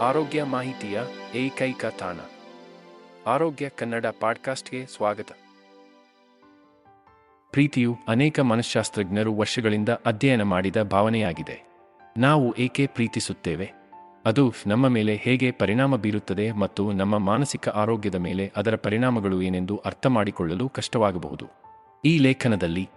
ಆರೋಗ್ಯ ಮಾಹಿತಿಯ ಏಕೈಕ ತಾಣ. ಆರೋಗ್ಯ ಕನ್ನಡ ಪಾಡ್ಕಾಸ್ಟ್ಗೆ ಸ್ವಾಗತ. ಪ್ರೀತಿಯು ಅನೇಕ ಮನಃಶಾಸ್ತ್ರಜ್ಞರು ವರ್ಷಗಳಿಂದ ಅಧ್ಯಯನ ಮಾಡಿದ ಭಾವನೆಯಾಗಿದೆ. ನಾವು ಏಕೆ ಪ್ರೀತಿಸುತ್ತೇವೆ? ಅದು ನಮ್ಮ ಮೇಲೆ ಹೇಗೆ ಪರಿಣಾಮ ಬೀರುತ್ತದೆ ಮತ್ತು ನಮ್ಮ ಮಾನಸಿಕ ಆರೋಗ್ಯದ ಮೇಲೆ ಅದರ ಪರಿಣಾಮಗಳು ಏನೆಂದು ಅರ್ಥ ಮಾಡಿಕೊಳ್ಳಲು ಕಷ್ಟವಾಗಬಹುದು. ಈ ಲೇಖನದಲ್ಲಿ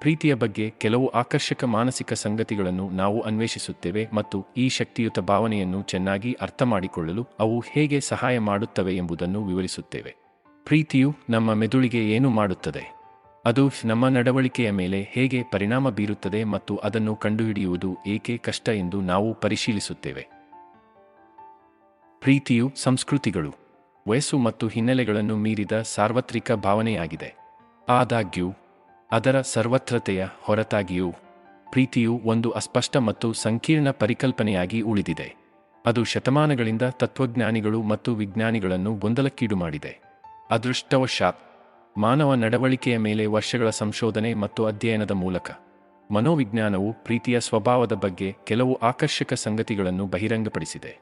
ಪ್ರೀತಿಯ ಬಗ್ಗೆ ಕೆಲವು ಆಕರ್ಷಕ ಮಾನಸಿಕ ಸಂಗತಿಗಳನ್ನು ನಾವು ಅನ್ವೇಷಿಸುತ್ತೇವೆ ಮತ್ತು ಈ ಶಕ್ತಿಯುತ ಭಾವನೆಯನ್ನು ಚೆನ್ನಾಗಿ ಅರ್ಥ ಮಾಡಿಕೊಳ್ಳಲು ಅವು ಹೇಗೆ ಸಹಾಯ ಮಾಡುತ್ತವೆ ಎಂಬುದನ್ನು ವಿವರಿಸುತ್ತೇವೆ. ಪ್ರೀತಿಯು ನಮ್ಮ ಮೆದುಳಿಗೆ ಏನು ಮಾಡುತ್ತದೆ? ಅದು ನಮ್ಮ ನಡವಳಿಕೆಯ ಮೇಲೆ ಹೇಗೆ ಪರಿಣಾಮ ಬೀರುತ್ತದೆ ಮತ್ತು ಅದನ್ನು ಕಂಡುಹಿಡಿಯುವುದು ಏಕೆ ಕಷ್ಟ ಎಂದು ನಾವು ಪರಿಶೀಲಿಸುತ್ತೇವೆ. ಪ್ರೀತಿಯು ಸಂಸ್ಕೃತಿಗಳು. ವಯಸ್ಸು ಮತ್ತು ಹಿನ್ನೆಲೆಗಳನ್ನು ಮೀರಿದ ಸಾರ್ವತ್ರಿಕ ಭಾವನೆಯಾಗಿದೆ. ಆದಾಗ್ಯೂ ಅದರ ಸರ್ವತ್ರತೆಯ ಹೊರತಾಗಿಯೂ ಪ್ರೀತಿಯು ಒಂದು ಅಸ್ಪಷ್ಟ ಮತ್ತು ಸಂಕೀರ್ಣ ಪರಿಕಲ್ಪನೆಯಾಗಿ ಉಳಿದಿದೆ. ಅದು ಶತಮಾನಗಳಿಂದ ತತ್ವಜ್ಞಾನಿಗಳು ಮತ್ತು ವಿಜ್ಞಾನಿಗಳನ್ನು ಗೊಂದಲಕ್ಕೀಡು ಮಾಡಿದೆ. ಅದೃಷ್ಟವಶಾತ್, ಮಾನವ ನಡವಳಿಕೆಯ ಮೇಲೆ ವರ್ಷಗಳ ಸಂಶೋಧನೆ ಮತ್ತು ಅಧ್ಯಯನದ ಮೂಲಕ ಮನೋವಿಜ್ಞಾನವು ಪ್ರೀತಿಯ ಸ್ವಭಾವದ ಬಗ್ಗೆ ಕೆಲವು ಆಕರ್ಷಕ ಸಂಗತಿಗಳನ್ನು ಬಹಿರಂಗಪಡಿಸಿದೆ.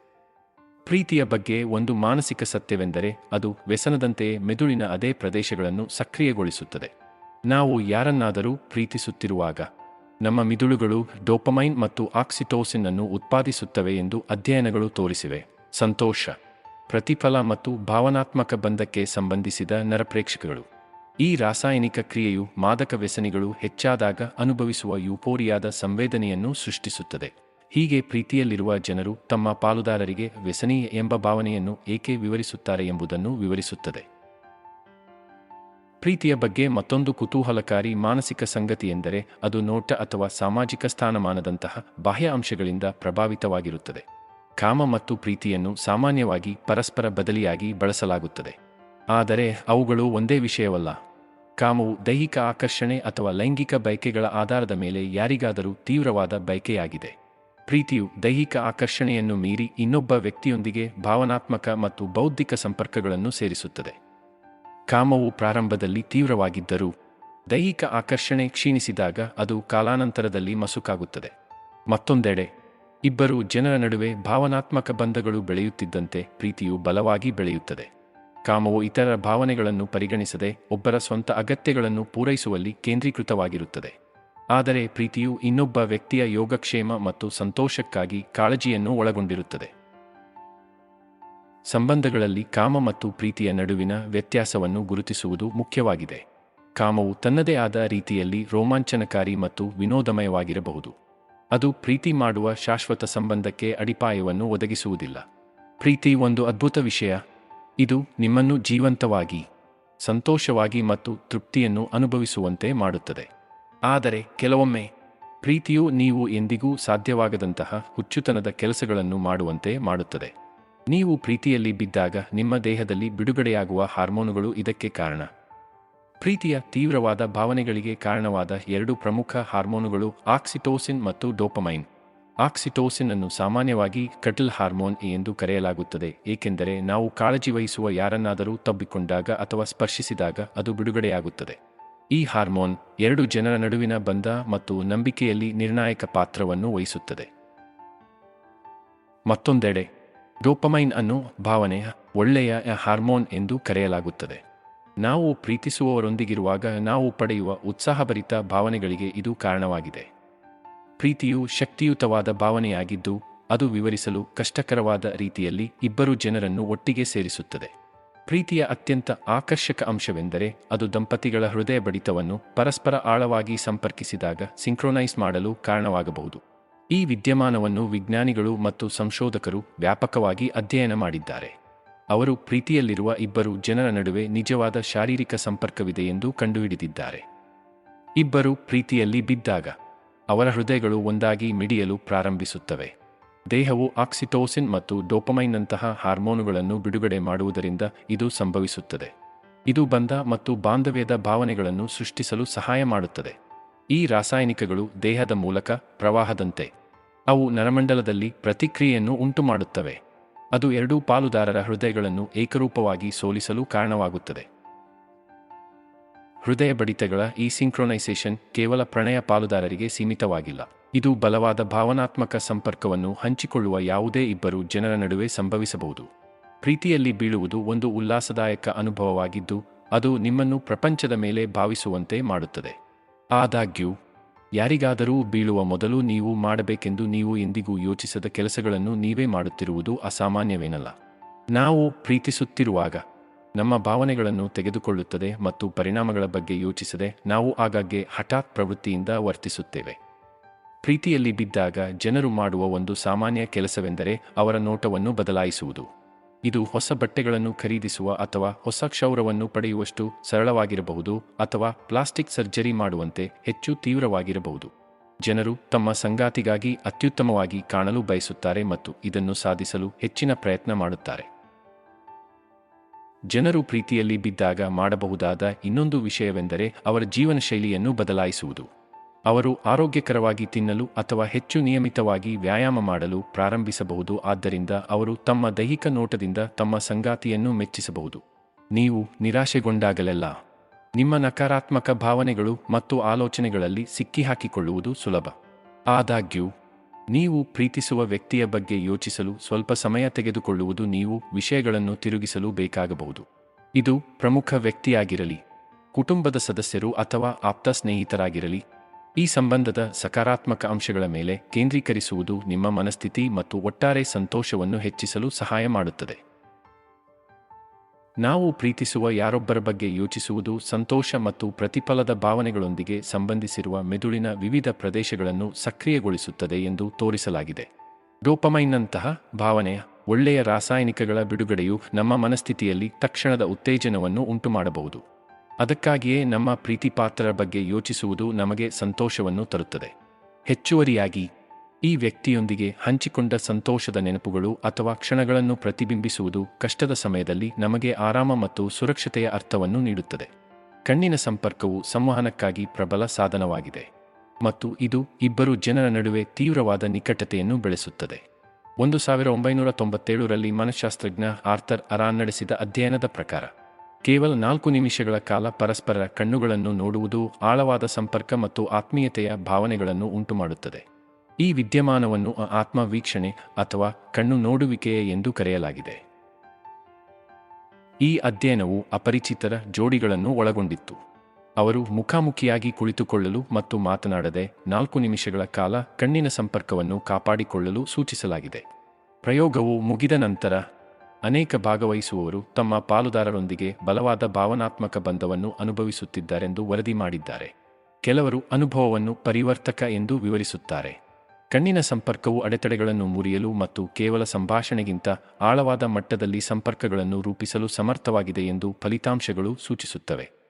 ಪ್ರೀತಿಯ ಬಗ್ಗೆ ಒಂದು ಮಾನಸಿಕ ಸತ್ಯವೆಂದರೆ ಅದು ವ್ಯಸನದಂತೆಯೇ ಮೆದುಳಿನ ಅದೇ ಪ್ರದೇಶಗಳನ್ನು ಸಕ್ರಿಯಗೊಳಿಸುತ್ತದೆ. ನಾವು ಯಾರನ್ನಾದರೂ ಪ್ರೀತಿಸುತ್ತಿರುವಾಗ ನಮ್ಮ ಮಿದುಳುಗಳು ಡೋಪಮೈನ್ ಮತ್ತು ಆಕ್ಸಿಟೋಸಿನ್ ಅನ್ನು ಉತ್ಪಾದಿಸುತ್ತವೆ ಎಂದು ಅಧ್ಯಯನಗಳು ತೋರಿಸಿವೆ. ಸಂತೋಷ, ಪ್ರತಿಫಲ ಮತ್ತು ಭಾವನಾತ್ಮಕ ಬಂಧಕ್ಕೆ ಸಂಬಂಧಿಸಿದ ನರಪ್ರೇಕ್ಷಕಗಳು. ಈ ರಾಸಾಯನಿಕ ಕ್ರಿಯೆಯು ಮಾದಕ ವ್ಯಸನಿಗಳು ಹೆಚ್ಚಾದಾಗ ಅನುಭವಿಸುವ ಯುಪೋರಿಯಾದ ಸಂವೇದನೆಯನ್ನು ಸೃಷ್ಟಿಸುತ್ತದೆ. ಹೀಗೆ ಪ್ರೀತಿಯಲ್ಲಿರುವ ಜನರು ತಮ್ಮ ಪಾಲುದಾರರಿಗೆ ವ್ಯಸನೀಯ ಎಂಬ ಭಾವನೆಯನ್ನು ಏಕೆ ವಿವರಿಸುತ್ತಾರೆ ಎಂಬುದನ್ನು ವಿವರಿಸುತ್ತದೆ. ಪ್ರೀತಿಯ ಬಗ್ಗೆ ಮತ್ತೊಂದು ಕುತೂಹಲಕಾರಿ ಮಾನಸಿಕ ಸಂಗತಿಯೆಂದರೆ ಅದು ನೋಟ ಅಥವಾ ಸಾಮಾಜಿಕ ಸ್ಥಾನಮಾನದಂತಹ ಬಾಹ್ಯ ಅಂಶಗಳಿಂದ ಪ್ರಭಾವಿತವಾಗಿರುತ್ತದೆ. ಕಾಮ ಮತ್ತು ಪ್ರೀತಿಯನ್ನು ಸಾಮಾನ್ಯವಾಗಿ ಪರಸ್ಪರ ಬದಲಿಯಾಗಿ ಬಳಸಲಾಗುತ್ತದೆ. ಆದರೆ ಅವುಗಳು ಒಂದೇ ವಿಷಯವಲ್ಲ. ಕಾಮವು ದೈಹಿಕ ಆಕರ್ಷಣೆ ಅಥವಾ ಲೈಂಗಿಕ ಬಯಕೆಗಳ ಆಧಾರದ ಮೇಲೆ ಯಾರಿಗಾದರೂ ತೀವ್ರವಾದ ಬಯಕೆಯಾಗಿದೆ. ಪ್ರೀತಿಯು ದೈಹಿಕ ಆಕರ್ಷಣೆಯನ್ನು ಮೀರಿ ಇನ್ನೊಬ್ಬ ವ್ಯಕ್ತಿಯೊಂದಿಗೆ ಭಾವನಾತ್ಮಕ ಮತ್ತು ಬೌದ್ಧಿಕ ಸಂಪರ್ಕಗಳನ್ನು ಸೇರಿಸುತ್ತದೆ. ಕಾಮವು ಪ್ರಾರಂಭದಲ್ಲಿ ತೀವ್ರವಾಗಿದ್ದರೂ, ದೈಹಿಕ ಆಕರ್ಷಣೆ ಕ್ಷೀಣಿಸಿದಾಗ ಅದು ಕಾಲಾನಂತರದಲ್ಲಿ ಮಸುಕಾಗುತ್ತದೆ. ಮತ್ತೊಂದೆಡೆ, ಇಬ್ಬರು ಜನರ ನಡುವೆ ಭಾವನಾತ್ಮಕ ಬಂಧಗಳು ಬೆಳೆಯುತ್ತಿದ್ದಂತೆ ಪ್ರೀತಿಯು ಬಲವಾಗಿ ಬೆಳೆಯುತ್ತದೆ. ಕಾಮವು ಇತರ ಭಾವನೆಗಳನ್ನು ಪರಿಗಣಿಸದೆ ಒಬ್ಬರ ಸ್ವಂತ ಅಗತ್ಯಗಳನ್ನು ಪೂರೈಸುವಲ್ಲಿ ಕೇಂದ್ರೀಕೃತವಾಗಿರುತ್ತದೆ. ಆದರೆ ಪ್ರೀತಿಯು ಇನ್ನೊಬ್ಬ ವ್ಯಕ್ತಿಯ ಯೋಗಕ್ಷೇಮ ಮತ್ತು ಸಂತೋಷಕ್ಕಾಗಿ ಕಾಳಜಿಯನ್ನು ಒಳಗೊಂಡಿರುತ್ತದೆ. ಸಂಬಂಧಗಳಲ್ಲಿ ಕಾಮ ಮತ್ತು ಪ್ರೀತಿಯ ನಡುವಿನ ವ್ಯತ್ಯಾಸವನ್ನು ಗುರುತಿಸುವುದು ಮುಖ್ಯವಾಗಿದೆ. ಕಾಮವು ತನ್ನದೇ ಆದ ರೀತಿಯಲ್ಲಿ ರೋಮಾಂಚನಕಾರಿ ಮತ್ತು ವಿನೋದಮಯವಾಗಿರಬಹುದು. ಅದು ಪ್ರೀತಿ ಮಾಡುವ ಶಾಶ್ವತ ಸಂಬಂಧಕ್ಕೆ ಅಡಿಪಾಯವನ್ನು ಒದಗಿಸುವುದಿಲ್ಲ. ಪ್ರೀತಿ ಒಂದು ಅದ್ಭುತ ವಿಷಯ. ಇದು ನಿಮ್ಮನ್ನು ಜೀವಂತವಾಗಿ, ಸಂತೋಷವಾಗಿ ಮತ್ತು ತೃಪ್ತಿಯನ್ನು ಅನುಭವಿಸುವಂತೆ ಮಾಡುತ್ತದೆ. ಆದರೆ ಕೆಲವೊಮ್ಮೆ ಪ್ರೀತಿಯು ನೀವು ಎಂದಿಗೂ ಸಾಧ್ಯವಾಗದಂತಹ ಹುಚ್ಚುತನದ ಕೆಲಸಗಳನ್ನು ಮಾಡುವಂತೆ ಮಾಡುತ್ತದೆ. ನೀವು ಪ್ರೀತಿಯಲ್ಲಿ ಬಿದ್ದಾಗ ನಿಮ್ಮ ದೇಹದಲ್ಲಿ ಬಿಡುಗಡೆಯಾಗುವ ಹಾರ್ಮೋನುಗಳು ಇದಕ್ಕೆ ಕಾರಣ. ಪ್ರೀತಿಯ ತೀವ್ರವಾದ ಭಾವನೆಗಳಿಗೆ ಕಾರಣವಾದ ಎರಡು ಪ್ರಮುಖ ಹಾರ್ಮೋನುಗಳು ಆಕ್ಸಿಟೋಸಿನ್ ಮತ್ತು ಡೋಪಮೈನ್. ಆಕ್ಸಿಟೋಸಿನ್ ಅನ್ನು ಸಾಮಾನ್ಯವಾಗಿ ಕಟಲ್ ಹಾರ್ಮೋನ್ ಎಂದು ಕರೆಯಲಾಗುತ್ತದೆ, ಏಕೆಂದರೆ ನಾವು ಕಾಳಜಿ ವಹಿಸುವ ಯಾರನ್ನಾದರೂ ತಬ್ಬಿಕೊಂಡಾಗ ಅಥವಾ ಸ್ಪರ್ಶಿಸಿದಾಗ ಅದು ಬಿಡುಗಡೆಯಾಗುತ್ತದೆ. ಈ ಹಾರ್ಮೋನ್ ಎರಡು ಜನರ ನಡುವಿನ ಬಂಧ ಮತ್ತು ನಂಬಿಕೆಯಲ್ಲಿ ನಿರ್ಣಾಯಕ ಪಾತ್ರವನ್ನು ವಹಿಸುತ್ತದೆ. ಮತ್ತೊಂದೆಡೆ ಡೋಪಮೈನ್ ಅನ್ನು ಭಾವನೆಯ ಒಳ್ಳೆಯ ಹಾರ್ಮೋನ್ ಎಂದು ಕರೆಯಲಾಗುತ್ತದೆ. ನಾವು ಪ್ರೀತಿಸುವವರೊಂದಿಗಿರುವಾಗ ನಾವು ಪಡೆಯುವ ಉತ್ಸಾಹಭರಿತ ಭಾವನೆಗಳಿಗೆ ಇದು ಕಾರಣವಾಗಿದೆ. ಪ್ರೀತಿಯು ಶಕ್ತಿಯುತವಾದ ಭಾವನೆಯಾಗಿದ್ದು, ಅದು ವಿವರಿಸಲು ಕಷ್ಟಕರವಾದ ರೀತಿಯಲ್ಲಿ ಇಬ್ಬರು ಜನರನ್ನು ಒಟ್ಟಿಗೆ ಸೇರಿಸುತ್ತದೆ. ಪ್ರೀತಿಯ ಅತ್ಯಂತ ಆಕರ್ಷಕ ಅಂಶವೆಂದರೆ ಅದು ದಂಪತಿಗಳ ಹೃದಯ ಬಡಿತವನ್ನು ಪರಸ್ಪರ ಆಳವಾಗಿ ಸಂಪರ್ಕಿಸಿದಾಗ ಸಿಂಕ್ರೊನೈಸ್ ಮಾಡಲು ಕಾರಣವಾಗಬಹುದು. ಈ ವಿದ್ಯಮಾನವನ್ನು ವಿಜ್ಞಾನಿಗಳು ಮತ್ತು ಸಂಶೋಧಕರು ವ್ಯಾಪಕವಾಗಿ ಅಧ್ಯಯನ ಮಾಡಿದ್ದಾರೆ. ಅವರು ಪ್ರೀತಿಯಲ್ಲಿರುವ ಇಬ್ಬರು ಜನರ ನಡುವೆ ನಿಜವಾದ ಶಾರೀರಿಕ ಸಂಪರ್ಕವಿದೆ ಎಂದು ಕಂಡುಹಿಡಿದಿದ್ದಾರೆ. ಇಬ್ಬರು ಪ್ರೀತಿಯಲ್ಲಿ ಬಿದ್ದಾಗ, ಅವರ ಹೃದಯಗಳು ಒಂದಾಗಿ ಮಿಡಿಯಲು ಪ್ರಾರಂಭಿಸುತ್ತವೆ. ದೇಹವು ಆಕ್ಸಿಟೋಸಿನ್ ಮತ್ತು ಡೋಪಮೈನ್ನಂತಹ ಹಾರ್ಮೋನುಗಳನ್ನು ಬಿಡುಗಡೆ ಮಾಡುವುದರಿಂದ ಇದು ಸಂಭವಿಸುತ್ತದೆ. ಇದು ಬಂಧ ಮತ್ತು ಬಾಂಧವ್ಯದ ಭಾವನೆಗಳನ್ನು ಸೃಷ್ಟಿಸಲು ಸಹಾಯ ಮಾಡುತ್ತದೆ. ಈ ರಾಸಾಯನಿಕಗಳು ದೇಹದ ಮೂಲಕ ಪ್ರವಾಹದಂತೆ. ಅವು ನರಮಂಡಲದಲ್ಲಿ ಪ್ರತಿಕ್ರಿಯೆಯನ್ನು ಉಂಟುಮಾಡುತ್ತವೆ. ಅದು ಎರಡೂ ಪಾಲುದಾರರ ಹೃದಯಗಳನ್ನು ಏಕರೂಪವಾಗಿ ಸೋಲಿಸಲು ಕಾರಣವಾಗುತ್ತದೆ. ಹೃದಯ ಬಡಿತಗಳ ಈ ಸಿಂಕ್ರೊನೈಸೇಷನ್ ಕೇವಲ ಪ್ರಣಯ ಪಾಲುದಾರರಿಗೆ ಸೀಮಿತವಾಗಿಲ್ಲ. ಇದು ಬಲವಾದ ಭಾವನಾತ್ಮಕ ಸಂಪರ್ಕವನ್ನು ಹಂಚಿಕೊಳ್ಳುವ ಯಾವುದೇ ಇಬ್ಬರು ಜನರ ನಡುವೆ ಸಂಭವಿಸಬಹುದು. ಪ್ರೀತಿಯಲ್ಲಿ ಬೀಳುವುದು ಒಂದು ಉಲ್ಲಾಸದಾಯಕ ಅನುಭವವಾಗಿದ್ದು, ಅದು ನಿಮ್ಮನ್ನು ಪ್ರಪಂಚದ ಮೇಲೆ ಭಾವಿಸುವಂತೆ ಮಾಡುತ್ತದೆ. ಆದಾಗ್ಯೂ, ಯಾರಿಗಾದರೂ ಬೀಳುವ ಮೊದಲು ನೀವು ಮಾಡಬೇಕೆಂದು ನೀವು ಎಂದಿಗೂ ಯೋಚಿಸದ ಕೆಲಸಗಳನ್ನು ನೀವೇ ಮಾಡುತ್ತಿರುವುದು ಅಸಾಮಾನ್ಯವೇನಲ್ಲ. ನಾವು ಪ್ರೀತಿಸುತ್ತಿರುವಾಗ ನಮ್ಮ ಭಾವನೆಗಳನ್ನು ತೆಗೆದುಕೊಳ್ಳುತ್ತದೆ ಮತ್ತು ಪರಿಣಾಮಗಳ ಬಗ್ಗೆ ಯೋಚಿಸದೆ ನಾವು ಆಗಾಗ್ಗೆ ಹಠಾತ್ ಪ್ರವೃತ್ತಿಯಿಂದ ವರ್ತಿಸುತ್ತೇವೆ. ಪ್ರೀತಿಯಲ್ಲಿ ಬಿದ್ದಾಗ ಜನರು ಮಾಡುವ ಒಂದು ಸಾಮಾನ್ಯ ಕೆಲಸವೆಂದರೆ ಅವರ ನೋಟವನ್ನು ಬದಲಾಯಿಸುವುದು. ಇದು ಹೊಸ ಬಟ್ಟೆಗಳನ್ನು ಖರೀದಿಸುವ ಅಥವಾ ಹೊಸ ಕ್ಷೌರವನ್ನು ಪಡೆಯುವಷ್ಟು ಸರಳವಾಗಿರಬಹುದು ಅಥವಾ ಪ್ಲಾಸ್ಟಿಕ್ ಸರ್ಜರಿ ಮಾಡುವಂತೆ ಹೆಚ್ಚು ತೀವ್ರವಾಗಿರಬಹುದು. ಜನರು ತಮ್ಮ ಸಂಗಾತಿಗಾಗಿ ಅತ್ಯುತ್ತಮವಾಗಿ ಕಾಣಲು ಬಯಸುತ್ತಾರೆ ಮತ್ತು ಇದನ್ನು ಸಾಧಿಸಲು ಹೆಚ್ಚಿನ ಪ್ರಯತ್ನ ಮಾಡುತ್ತಾರೆ. ಜನರು ಪ್ರೀತಿಯಲ್ಲಿ ಬಿದ್ದಾಗ ಮಾಡಬಹುದಾದ ಇನ್ನೊಂದು ವಿಷಯವೆಂದರೆ ಅವರ ಜೀವನ ಶೈಲಿಯನ್ನು ಬದಲಾಯಿಸುವುದು. ಅವರು ಆರೋಗ್ಯಕರವಾಗಿ ತಿನ್ನಲು ಅಥವಾ ಹೆಚ್ಚು ನಿಯಮಿತವಾಗಿ ವ್ಯಾಯಾಮ ಮಾಡಲು ಪ್ರಾರಂಭಿಸಬಹುದು, ಆದ್ದರಿಂದ ಅವರು ತಮ್ಮ ದೈಹಿಕ ನೋಟದಿಂದ ತಮ್ಮ ಸಂಗಾತಿಯನ್ನು ಮೆಚ್ಚಿಸಬಹುದು. ನೀವು ನಿರಾಶೆಗೊಂಡಾಗಲೆಲ್ಲ. ನಿಮ್ಮ ನಕಾರಾತ್ಮಕ ಭಾವನೆಗಳು ಮತ್ತು ಆಲೋಚನೆಗಳಲ್ಲಿ ಸಿಕ್ಕಿಹಾಕಿಕೊಳ್ಳುವುದು ಸುಲಭ. ಆದಾಗ್ಯೂ, ನೀವು ಪ್ರೀತಿಸುವ ವ್ಯಕ್ತಿಯ ಬಗ್ಗೆ ಯೋಚಿಸಲು ಸ್ವಲ್ಪ ಸಮಯ ತೆಗೆದುಕೊಳ್ಳುವುದು ನೀವು ವಿಷಯಗಳನ್ನು ತಿರುಗಿಸಲು ಬೇಕಾಗಬಹುದು. ಇದು ಪ್ರಮುಖ ವ್ಯಕ್ತಿಯಾಗಿರಲಿ, ಕುಟುಂಬದ ಸದಸ್ಯರು ಅಥವಾ ಆಪ್ತ ಸ್ನೇಹಿತರಾಗಿರಲಿ ಈ ಸಂಬಂಧದ ಸಕಾರಾತ್ಮಕ ಅಂಶಗಳ ಮೇಲೆ ಕೇಂದ್ರೀಕರಿಸುವುದು ನಿಮ್ಮ ಮನಸ್ಥಿತಿ ಮತ್ತು ಒಟ್ಟಾರೆ ಸಂತೋಷವನ್ನು ಹೆಚ್ಚಿಸಲು ಸಹಾಯ ಮಾಡುತ್ತದೆ. ನಾವು ಪ್ರೀತಿಸುವ ಯಾರೊಬ್ಬರ ಬಗ್ಗೆ ಯೋಚಿಸುವುದು ಸಂತೋಷ ಮತ್ತು ಪ್ರತಿಫಲದ ಭಾವನೆಗಳೊಂದಿಗೆ ಸಂಬಂಧಿಸಿರುವ ಮೆದುಳಿನ ವಿವಿಧ ಪ್ರದೇಶಗಳನ್ನು ಸಕ್ರಿಯಗೊಳಿಸುತ್ತದೆ ಎಂದು ತೋರಿಸಲಾಗಿದೆ. ಡೋಪಮೈನ್ನಂತಹ ಭಾವನೆಯ ಒಳ್ಳೆಯ ರಾಸಾಯನಿಕಗಳ ಬಿಡುಗಡೆಯು ನಮ್ಮ ಮನಸ್ಥಿತಿಯಲ್ಲಿ ತಕ್ಷಣದ ಉತ್ತೇಜನವನ್ನು ಉಂಟುಮಾಡಬಹುದು. ಅದಕ್ಕಾಗಿಯೇ ನಮ್ಮ ಪ್ರೀತಿಪಾತ್ರರ ಬಗ್ಗೆ ಯೋಚಿಸುವುದು ನಮಗೆ ಸಂತೋಷವನ್ನು ತರುತ್ತದೆ. ಹೆಚ್ಚುವರಿಯಾಗಿ, ಈ ವ್ಯಕ್ತಿಯೊಂದಿಗೆ ಹಂಚಿಕೊಂಡ ಸಂತೋಷದ ನೆನಪುಗಳು ಅಥವಾ ಕ್ಷಣಗಳನ್ನು ಪ್ರತಿಬಿಂಬಿಸುವುದು ಕಷ್ಟದ ಸಮಯದಲ್ಲಿ ನಮಗೆ ಆರಾಮ ಮತ್ತು ಸುರಕ್ಷತೆಯ ಅರ್ಥವನ್ನು ನೀಡುತ್ತದೆ. ಕಣ್ಣಿನ ಸಂಪರ್ಕವು ಸಂವಹನಕ್ಕಾಗಿ ಪ್ರಬಲ ಸಾಧನವಾಗಿದೆ ಮತ್ತು ಇದು ಇಬ್ಬರು ಜನರ ನಡುವೆ ತೀವ್ರವಾದ ನಿಕಟತೆಯನ್ನು ಬೆಳೆಸುತ್ತದೆ. ಒಂದು ಸಾವಿರ ಒಂಬೈನೂರ ತೊಂಬತ್ತೇಳರಲ್ಲಿ ಮನಃಶಾಸ್ತ್ರಜ್ಞ ಆರ್ಥರ್ ಅರಾನ್ ನಡೆಸಿದ ಅಧ್ಯಯನದ ಪ್ರಕಾರ ಕೇವಲ ನಾಲ್ಕು ನಿಮಿಷಗಳ ಕಾಲ ಪರಸ್ಪರ ಕಣ್ಣುಗಳನ್ನು ನೋಡುವುದು ಆಳವಾದ ಸಂಪರ್ಕ ಮತ್ತು ಆತ್ಮೀಯತೆಯ ಭಾವನೆಗಳನ್ನು ಉಂಟುಮಾಡುತ್ತದೆ. ಈ ವಿದ್ಯಮಾನವನ್ನು ಆತ್ಮವೀಕ್ಷಣೆ ಅಥವಾ ಕಣ್ಣು ನೋಡುವಿಕೆಯೇ ಎಂದು ಕರೆಯಲಾಗಿದೆ. ಈ ಅಧ್ಯಯನವು ಅಪರಿಚಿತರ ಜೋಡಿಗಳನ್ನು ಒಳಗೊಂಡಿತ್ತು. ಅವರು ಮುಖಾಮುಖಿಯಾಗಿ ಕುಳಿತುಕೊಳ್ಳಲು ಮತ್ತು ಮಾತನಾಡದೆ ನಾಲ್ಕು ನಿಮಿಷಗಳ ಕಾಲ ಕಣ್ಣಿನ ಸಂಪರ್ಕವನ್ನು ಕಾಪಾಡಿಕೊಳ್ಳಲು ಸೂಚಿಸಲಾಗಿದೆ. ಪ್ರಯೋಗವು ಮುಗಿದ ನಂತರ ಅನೇಕ ಭಾಗವಹಿಸುವವರು ತಮ್ಮ ಪಾಲುದಾರರೊಂದಿಗೆ ಬಲವಾದ ಭಾವನಾತ್ಮಕ ಬಂಧವನ್ನು ಅನುಭವಿಸುತ್ತಿದ್ದಾರೆಂದು ವರದಿ ಮಾಡಿದ್ದಾರೆ. ಕೆಲವರು ಅನುಭವವನ್ನು ಪರಿವರ್ತಕ ಎಂದು ವಿವರಿಸುತ್ತಾರೆ. ಕಣ್ಣಿನ ಸಂಪರ್ಕವು ಅಡೆತಡೆಗಳನ್ನು ಮುರಿಯಲು ಮತ್ತು ಕೇವಲ ಸಂಭಾಷಣೆಗಿಂತ ಆಳವಾದ ಮಟ್ಟದಲ್ಲಿ ಸಂಪರ್ಕಗಳನ್ನು ರೂಪಿಸಲು ಸಮರ್ಥವಾಗಿದೆ ಎಂದು ಫಲಿತಾಂಶಗಳು ಸೂಚಿಸುತ್ತವೆ.